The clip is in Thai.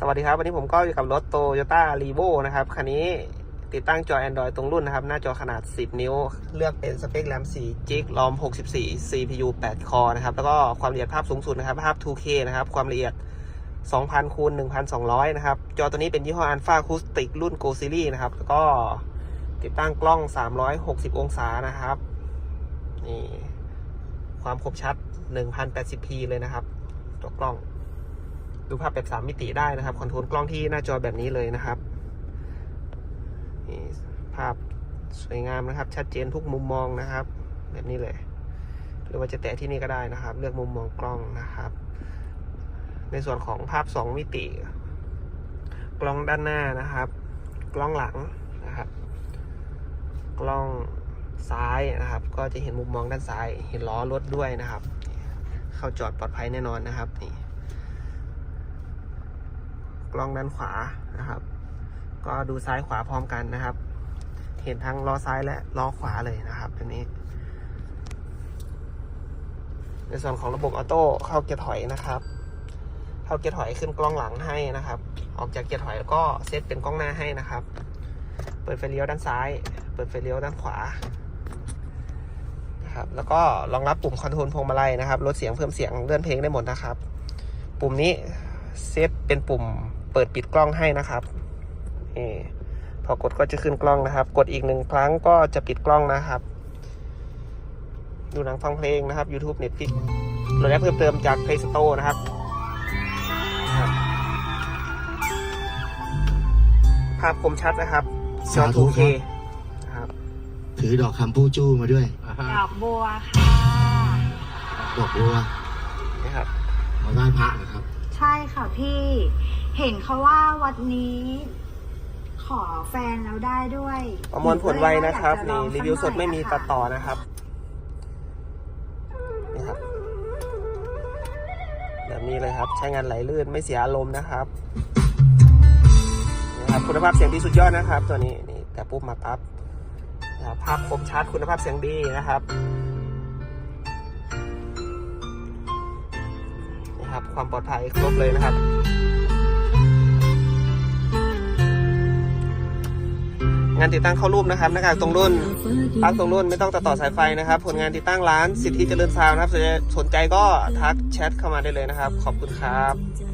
สวัสดีครับ วันนี้ผมก็อยู่กับรถโตโยต้ารีโวนะครับ คันนี้ติดตั้งจอ Android ตรงรุ่นนะครับ หน้าจอขนาด 10 นิ้ว เลือกเป็นสเปคแรม4 g b รอม 64 CPU 8 คอนะครับ แล้วก็ความละเอียดภาพสูงสุดนะครับ ภาพ 2K นะครับ ความละเอียด 2,000คูณ1,200 นะครับ จอตัวนี้เป็นยี่ห้อ Alpha Acoustic รุ่น Go Series นะครับ แล้วก็ติดตั้งกล้อง 360 องศานะครับ นี่ ความคมชัด 1080p เลยนะครับ ตัวกล้อง ดูภาพแบบ3มิติได้นะครับคอนโทรลกล้องที่หน้าจอแบบนี้เลยนะครับนี่ภาพสวยงามนะครับ ชัดเจนทุกมุมมองนะครับ แบบนี้เลย หรือว่าจะแตะที่นี่ก็ได้นะครับ เลือกมุมมองกล้องนะครับ ในส่วนของภาพ 2 มิติ กล้องด้านหน้านะครับ กล้องหลังนะครับ กล้องซ้ายนะครับ ก็จะเห็นมุมมองด้านซ้าย เห็นล้อรถด้วยนะครับ เข้าจอดปลอดภัยแน่นอนนะครับนี่ กล้องด้านขวานะครับ ก็ดูซ้ายขวาพร้อมกันนะครับ เห็นทั้งล้อซ้ายและล้อขวาเลยนะครับตัวนี้ ในส่วนของระบบออโต้เข้าเกียร์ถอยนะครับเข้าเกียร์ถอยขึ้นกล้องหลังให้นะครับ ออกจากเกียร์ถอยแล้วก็เซตเป็นกล้องหน้าให้นะครับ เปิดไฟเลี้ยวด้านซ้าย เปิดไฟเลี้ยวด้านขวานะครับแล้วก็รองรับปุ่มคอนโทรลพวงมาลัยนะครับลดเสียงเพิ่มเสียงเลื่อนเพลงได้หมดนะครับ ปุ่มนี้เซตเป็นปุ่ม ปิดปิดกล้องให้นะครับนี่พอกดก็จะขึ้นกล้องนะครับ กดอีกหนึ่งครั้งก็จะปิดกล้องนะครับ ดูหนังฟังเพลงนะครับ YouTube Netflix โหลดแอปเพิ่มเติมจาก Play Store นะครับครับภาพคมชัดนะครับจอสาธุ 2K ครับนะครับถือดอกคำพูจู้มาด้วย ดอกบัวค่ะ ดอกบัวนี่ครับมาไหว้พระนะครับ ใช่ค่ะพี่ เห็นเขาว่าวัดนี้ ขอแฟนแล้วได้ด้วยประมวลผลไวนะครับ หนี่ก็เลยรีวิวสดไม่มีอยากจะลตัองดสักหน่อยต่อนะครับ นี่ครับ แบบนี้เลยครับใช้งานไหลลื่นไม่เสียอารมณ์นะครับนะครับ คุณภาพเสียงดีสุดยอดนะครับ ตัวนี้นี่แต่ปุ๊บมาปั๊บนะครับภาพคมชัดคุณภาพเสียงดีนะครับ นะครับ ความปลอดภัยครบเลยนะครับ งานติดตั้งเข้ารูปนะครับหน้ากากตรงรุ่นพักตรงรุ่นไม่ต้องตัดต่อสายไฟนะครับ ผลงานติดตั้งร้านสิทธิเจริญซาวนะครับสนใจก็ทักแชทเข้ามาได้เลยนะครับ ขอบคุณครับ